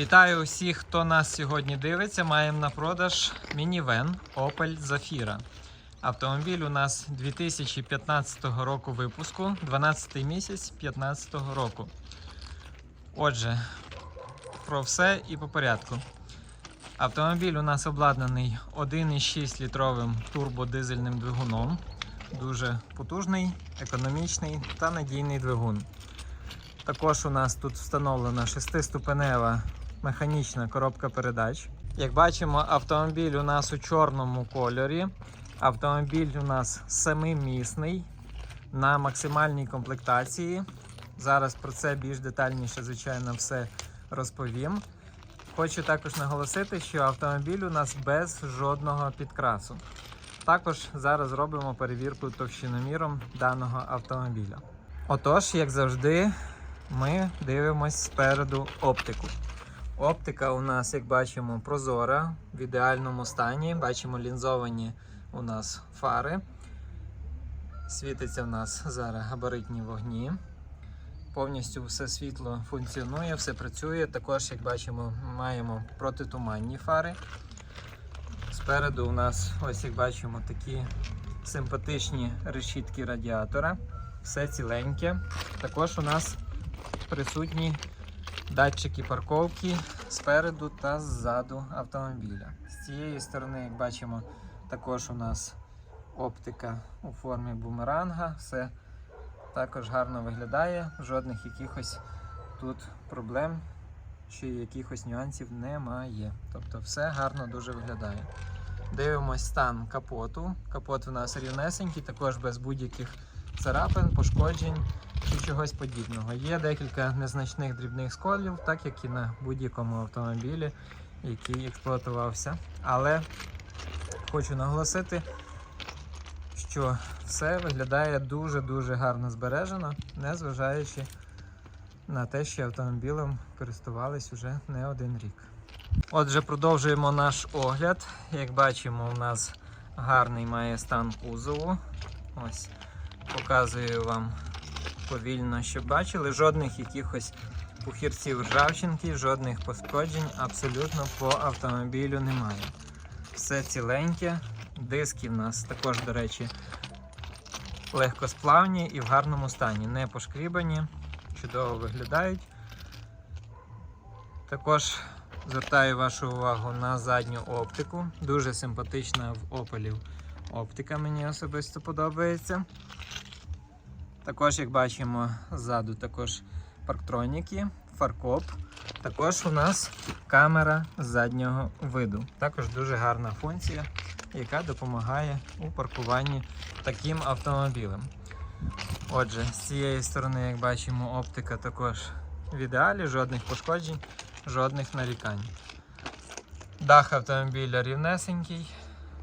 Вітаю усіх, хто нас сьогодні дивиться. Маємо на продаж мінівен Opel Zafira. Автомобіль у нас 2015 року випуску, 12 місяць 2015 року. Отже, про все і по порядку. Автомобіль у нас обладнаний 1,6 літровим турбодизельним двигуном. Дуже потужний, економічний та надійний двигун. Також у нас тут встановлена шестиступенева механічна коробка передач. Як бачимо, автомобіль у нас у чорному кольорі. Автомобіль у нас семимісний на максимальній комплектації. Зараз про це більш детальніше, звичайно, все розповім. Хочу також наголосити, що автомобіль у нас без жодного підкрасу. Також зараз робимо перевірку товщиноміром даного автомобіля. Отож, як завжди, ми дивимось спереду оптику. Оптика у нас, як бачимо, прозора в ідеальному стані. Бачимо лінзовані у нас фари. Світиться в нас зараз габаритні вогні. Повністю все світло функціонує, все працює. Також, як бачимо, маємо протитуманні фари. Спереду у нас, ось як бачимо, такі симпатичні решітки радіатора. Все ціленьке. Також у нас присутні датчики парковки спереду та ззаду автомобіля. З цієї сторони, як бачимо, також у нас оптика у формі бумеранга. Все також гарно виглядає. Жодних якихось тут проблем чи якихось нюансів немає. Тобто все гарно дуже виглядає. Дивимось стан капоту. Капот у нас рівнесенький, також без будь-яких царапин, пошкоджень чи чогось подібного. Є декілька незначних дрібних сколів, так як і на будь-якому автомобілі, який експлуатувався. Але хочу наголосити, що все виглядає дуже-дуже гарно збережено, незважаючи на те, що автомобілем користувались уже не один рік. Отже, продовжуємо наш огляд. Як бачимо, у нас гарний має стан кузову. Ось показую вам повільно, щоб бачили. Жодних якихось пухірців ржавчинки, жодних пошкоджень абсолютно по автомобілю немає. Все ціленьке. Диски в нас також, до речі, легкосплавні і в гарному стані, не пошкрібані, чудово виглядають. Також звертаю вашу увагу на задню оптику. Дуже симпатична в опелів оптика, мені особисто подобається. Також, як бачимо, ззаду також парктроніки, фаркоп. Також у нас камера заднього виду. Також дуже гарна функція, яка допомагає у паркуванні таким автомобілем. Отже, з цієї сторони, як бачимо, оптика також в ідеалі, жодних пошкоджень, жодних нарікань. Дах автомобіля рівнесенький.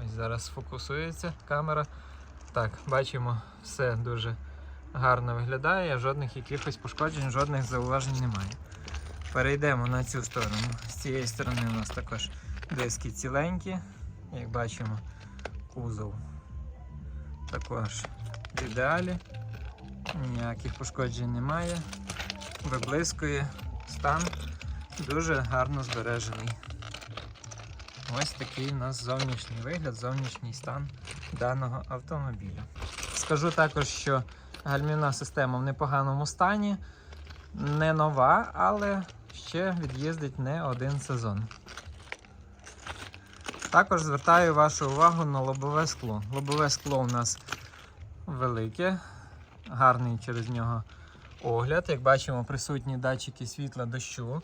Ось зараз фокусується камера. Так, бачимо, все дуже гарно виглядає, жодних якихось пошкоджень, жодних зауважень немає. Перейдемо на цю сторону. З цієї сторони у нас також диски ціленькі, як бачимо, кузов також в ідеалі, ніяких пошкоджень немає, виблискує стан, дуже гарно збережений. Ось такий у нас зовнішній вигляд, зовнішній стан даного автомобіля. Скажу також, що гальмівна система в непоганому стані, не нова, але ще від'їздить не один сезон. Також звертаю вашу увагу на лобове скло. Лобове скло у нас велике, гарний через нього огляд. Як бачимо, присутні датчики світла дощу.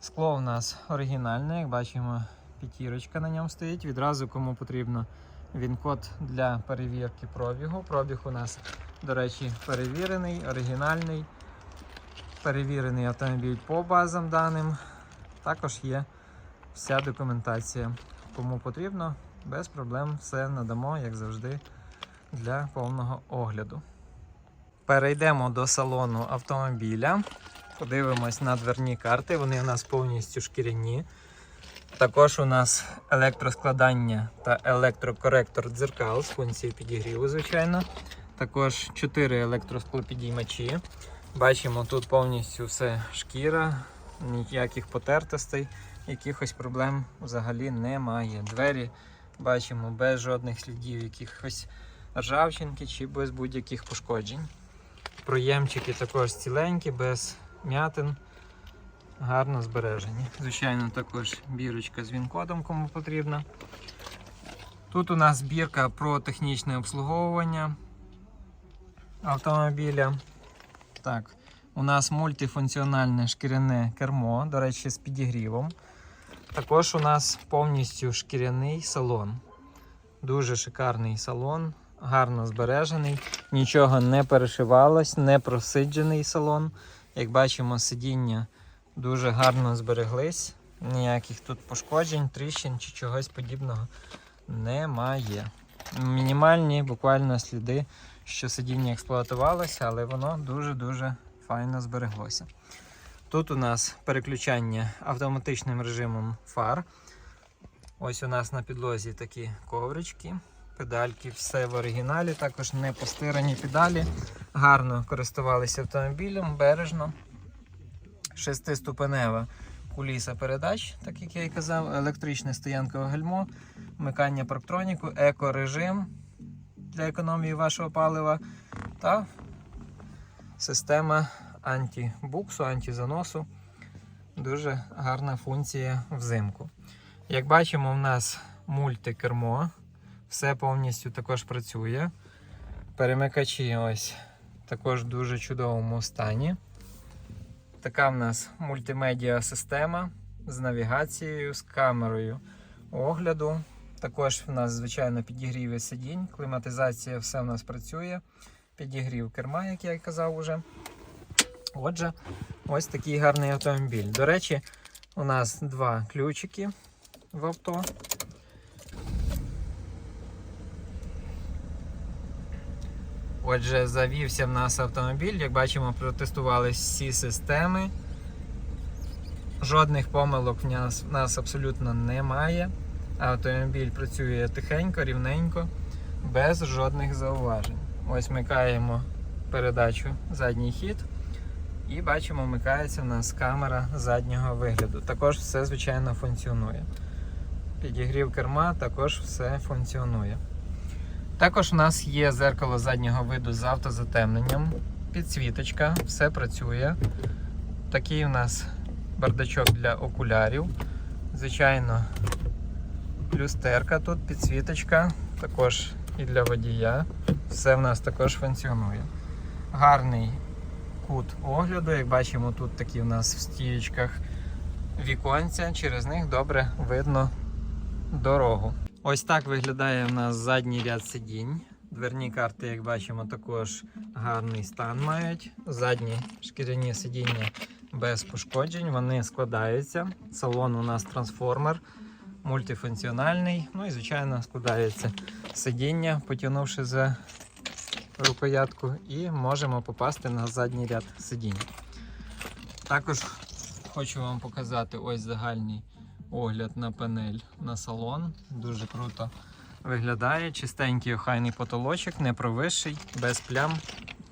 Скло у нас оригінальне, як бачимо, п'ятірочка на ньому стоїть. Відразу кому потрібно він-код для перевірки пробігу. Пробіг у нас, до речі, перевірений, оригінальний. Перевірений автомобіль по базам даним. Також є вся документація. Кому потрібно, без проблем все надамо, як завжди, для повного огляду. Перейдемо до салону автомобіля. Подивимось на дверні карти. Вони у нас повністю шкіряні. Також у нас електроскладання та електрокоректор дзеркал з функцією підігріву, звичайно. Також 4 електросклопідіймачі. Бачимо, тут повністю все шкіра, ніяких потертостей, якихось проблем взагалі немає. Двері бачимо без жодних слідів, якихось ржавчинки чи без будь-яких пошкоджень. Проємчики також ціленькі, без м'ятин, гарно збережені. Звичайно, також бірочка з він-кодом, кому потрібна. Тут у нас збірка про технічне обслуговування автомобіля. Так, у нас мультифункціональне шкіряне кермо, до речі, з підігрівом. Також у нас повністю шкіряний салон. Дуже шикарний салон, гарно збережений, нічого не перешивалось, не просиджений салон. Як бачимо, сидіння дуже гарно збереглись. Ніяких тут пошкоджень, тріщин чи чогось подібного немає. Мінімальні буквально сліди, що сидіння експлуатувалося, але воно дуже-дуже файно збереглося. Тут у нас переключання автоматичним режимом фар. Ось у нас на підлозі такі коврички, педальки, все в оригіналі, також не постирані педалі. Гарно користувалися автомобілем, бережно. Шестиступенева куліса передач, так як я і казав, електричне стоянкове гальмо, вмикання парктроніку, еко-режим для економії вашого палива та система антибуксу, антизаносу. Дуже гарна функція взимку. Як бачимо, в нас мультикермо, все повністю також працює. Перемикачі ось також в дуже чудовому стані. Така в нас мультимедіа система з навігацією, з камерою огляду. Також в нас, звичайно, підігріви сидінь, кліматизація, все в нас працює. Підігрів керма, як я казав уже. Отже, ось такий гарний автомобіль. До речі, у нас два ключики в авто. Отже, завівся в нас автомобіль. Як бачимо, протестували всі системи. Жодних помилок в нас, в нас абсолютно немає. Автомобіль працює тихенько, рівненько, без жодних зауважень. Ось вмикаємо передачу задній хід. І бачимо, вмикається в нас камера заднього вигляду. Також все, звичайно, функціонує. Підігрів керма, також все функціонує. Також у нас є зеркало заднього виду з автозатемненням, підсвіточка, все працює. Такий у нас бардачок для окулярів. Звичайно, люстерка тут, підсвіточка, також і для водія. Все в нас також функціонує. Гарний кут огляду, як бачимо, тут такі у нас в стієчках віконця, через них добре видно дорогу. Ось так виглядає у нас задній ряд сидінь. Дверні карти, як бачимо, також гарний стан мають. Задні шкіряні сидіння без пошкоджень, вони складаються. Салон у нас трансформер, мультифункціональний. Ну і, звичайно, складається сидіння, потягнувши за рукоятку, і можемо попасти на задній ряд сидінь. Також хочу вам показати ось загальний огляд на панель на салон. Дуже круто виглядає. Чистенький охайний потолочок, не провисший, без плям.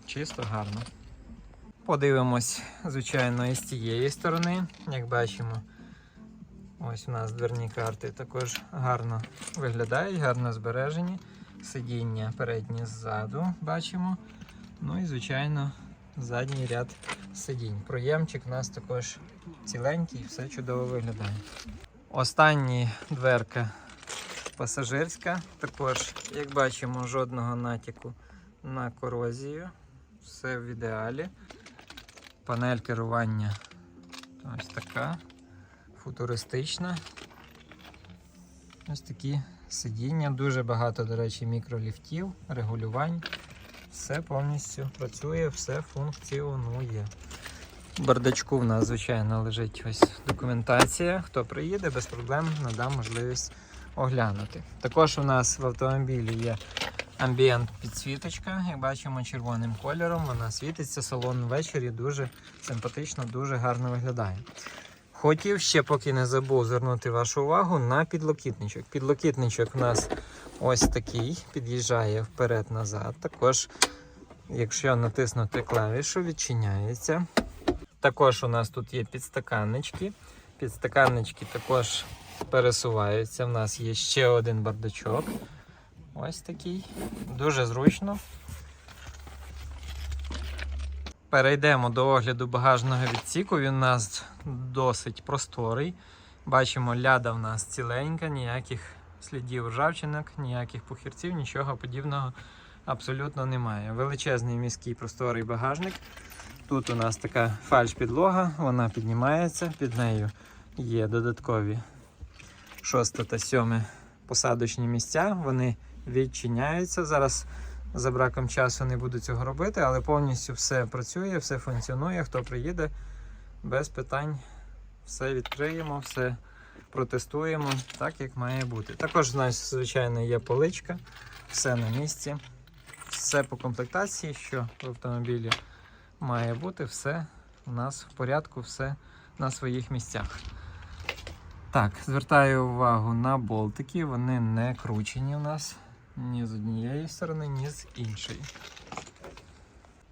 Чисто гарно. Подивимось, звичайно, і з цієї сторони. Як бачимо, ось у нас дверні карти також гарно виглядають, гарно збережені. Сидіння переднє ззаду бачимо. Ну і, звичайно, задній ряд сидінь. Проємчик у нас також ціленький, все чудово виглядає. Остання дверка пасажирська. Також, як бачимо, жодного натяку на корозію. Все в ідеалі. Панель керування ось така, футуристична. Ось такі сидіння, дуже багато, до речі, мікроліфтів, регулювань. Все повністю працює, все функціонує. Бардачку в нас, звичайно, лежить ось документація. Хто приїде, без проблем надам можливість оглянути. Також у нас в автомобілі є амбієнт підсвіточка, як бачимо, червоним кольором. Вона світиться, салон ввечері дуже симпатично, дуже гарно виглядає. Хотів ще, поки не забув, звернути вашу увагу на підлокітничок. Підлокітничок у нас ось такий, під'їжджає вперед-назад. Також, якщо натиснути клавішу, відчиняється. Також у нас тут є підстаканнички. Підстаканнички також пересуваються. У нас є ще один бардачок. Ось такий. Дуже зручно. Перейдемо до огляду багажного відсіку. Він у нас досить просторий. Бачимо, ляда в нас ціленька, ніяких слідів ржавчинок, ніяких пухірців, нічого подібного абсолютно немає. Величезний міський просторий багажник. Тут у нас така фальш-підлога, вона піднімається, під нею є додаткові 6 та 7 посадочні місця. Вони відчиняються. Зараз за браком часу не буду цього робити, але повністю все працює, все функціонує. Хто приїде, без питань все відкриємо, все протестуємо так, як має бути. Також у нас, звичайно, є поличка, все на місці, все по комплектації, що в автомобілі має бути, все у нас в порядку, все на своїх місцях. Так, звертаю увагу на болтики, вони не кручені у нас ні з однієї сторони, ні з іншої.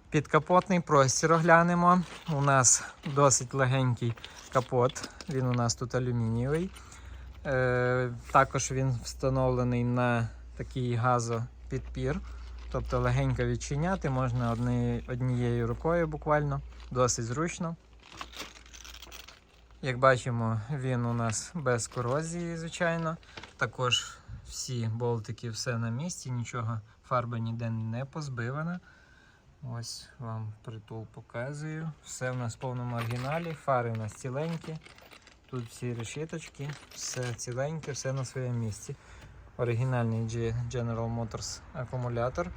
Підкапотний простір оглянемо. У нас досить легенький капот, він у нас тут алюмінієвий. Е, також він встановлений на такий газопідпір, тобто легенько відчиняти можна одні, однією рукою буквально, досить зручно. Як бачимо, він у нас без корозії, звичайно. Також всі болтики, все на місці, нічого фарба ніде не позбивана. Ось вам притул показую. Все в нас в повному оригіналі, фари у нас ціленькі. Тут всі решіточки, все ціленьке, все на своєму місці. Оригінальний General Motors акумулятор.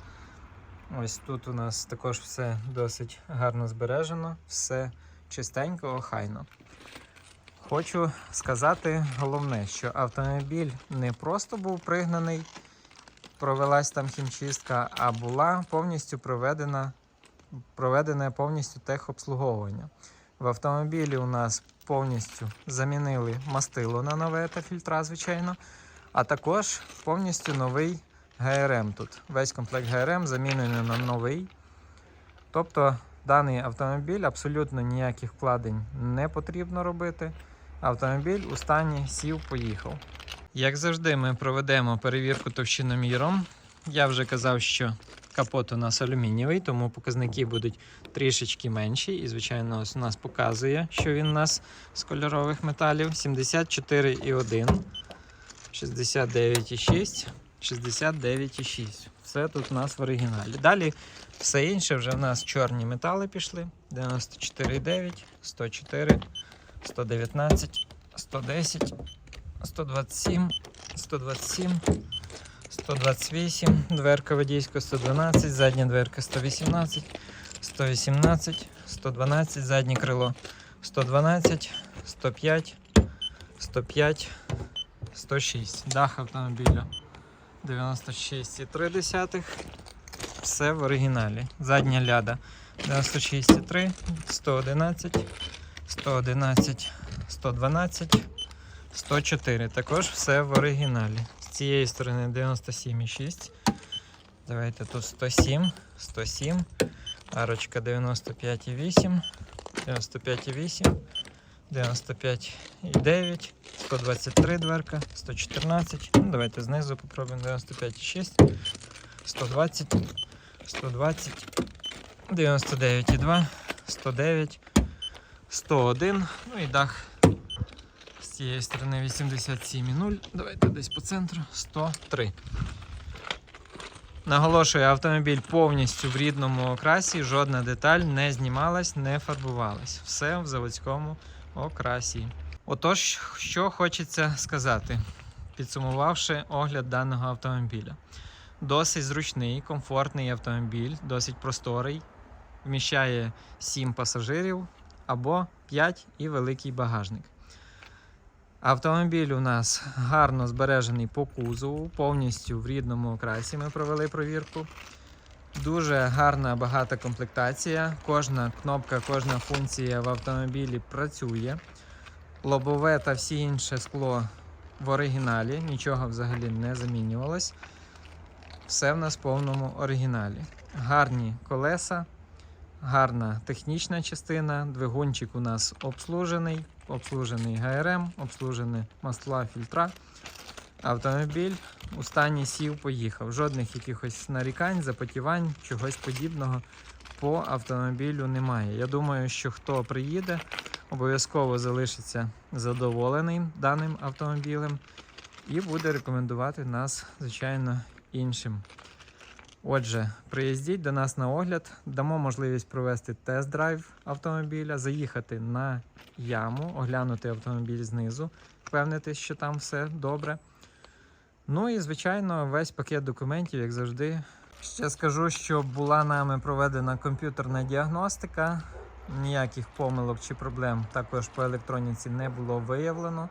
Ось тут у нас також все досить гарно збережено, все чистенько, охайно. Хочу сказати головне, що автомобіль не просто був пригнаний, провелась там хімчистка, а була повністю проведена, проведене повністю техобслуговування. В автомобілі у нас повністю замінили мастило на нове та фільтра, звичайно, а також повністю новий ГРМ тут. Весь комплект ГРМ замінений на новий. Тобто даний автомобіль абсолютно ніяких вкладень не потрібно робити. Автомобіль у стані сів, поїхав. Як завжди, ми проведемо перевірку товщиноміром. Я вже казав, що капот у нас алюмінієвий, тому показники будуть трішечки менші. І, звичайно, ось у нас показує, що він у нас з кольорових металів 74,1, 69,6, 69,6. Все тут у нас в оригіналі. Далі все інше вже в нас чорні метали пішли. 94,9, 104, 119, 110, 127, 127, 128, дверка водійська 112, задня дверка 118, 118, 112, заднє крило 112, 105, 105, 106. Дах автомобіля 96,3. Все в оригіналі. Задня ляда 96,3, 111, 111, 112, 104. Також все в оригіналі. З цієї сторони 97,6. Давайте тут 107, 107, арочка 95,8, 95,8, 95,9, 123 дверка, 114. Ну, давайте знизу попробуємо 95,6, 120, 120, 99,2, 109, 101. Ну і дах з цієї сторони 87,0. Давайте десь по центру 103. Наголошую, автомобіль повністю в рідному окрасі, жодна деталь не знімалась, не фарбувалась. Все в заводському окрасі. Отож, що хочеться сказати, підсумувавши огляд даного автомобіля. Досить зручний, комфортний автомобіль, досить просторий, вміщає 7 пасажирів або 5 і великий багажник. Автомобіль у нас гарно збережений по кузову, повністю в рідному окрасі. Ми провели провірку. Дуже гарна багата комплектація. Кожна кнопка, кожна функція в автомобілі працює. Лобове та всі інше скло в оригіналі, нічого взагалі не замінювалось. Все в нас в повному оригіналі. Гарні колеса, гарна технічна частина. Двигунчик у нас обслужений, обслужений ГРМ, обслужені масла, фільтра. Автомобіль у стані сів, поїхав. Жодних якихось нарікань, запотівань, чогось подібного по автомобілю немає. Я думаю, що хто приїде, обов'язково залишиться задоволений даним автомобілем і буде рекомендувати нас, звичайно, іншим. Отже, приїздіть до нас на огляд, дамо можливість провести тест-драйв автомобіля, заїхати на яму, оглянути автомобіль знизу, впевнитись, що там все добре. Ну і, звичайно, весь пакет документів, як завжди. Ще скажу, що була нами проведена комп'ютерна діагностика. Ніяких помилок чи проблем також по електроніці не було виявлено.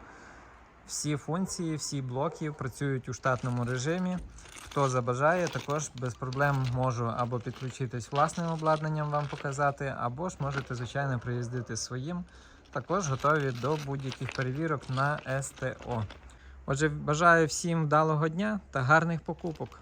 Всі функції, всі блоки працюють у штатному режимі. Хто забажає, також без проблем можу або підключитись власним обладнанням вам показати, або ж можете, звичайно, приїздити своїм. Також готові до будь-яких перевірок на СТО. Отже, бажаю всім вдалого дня та гарних покупок.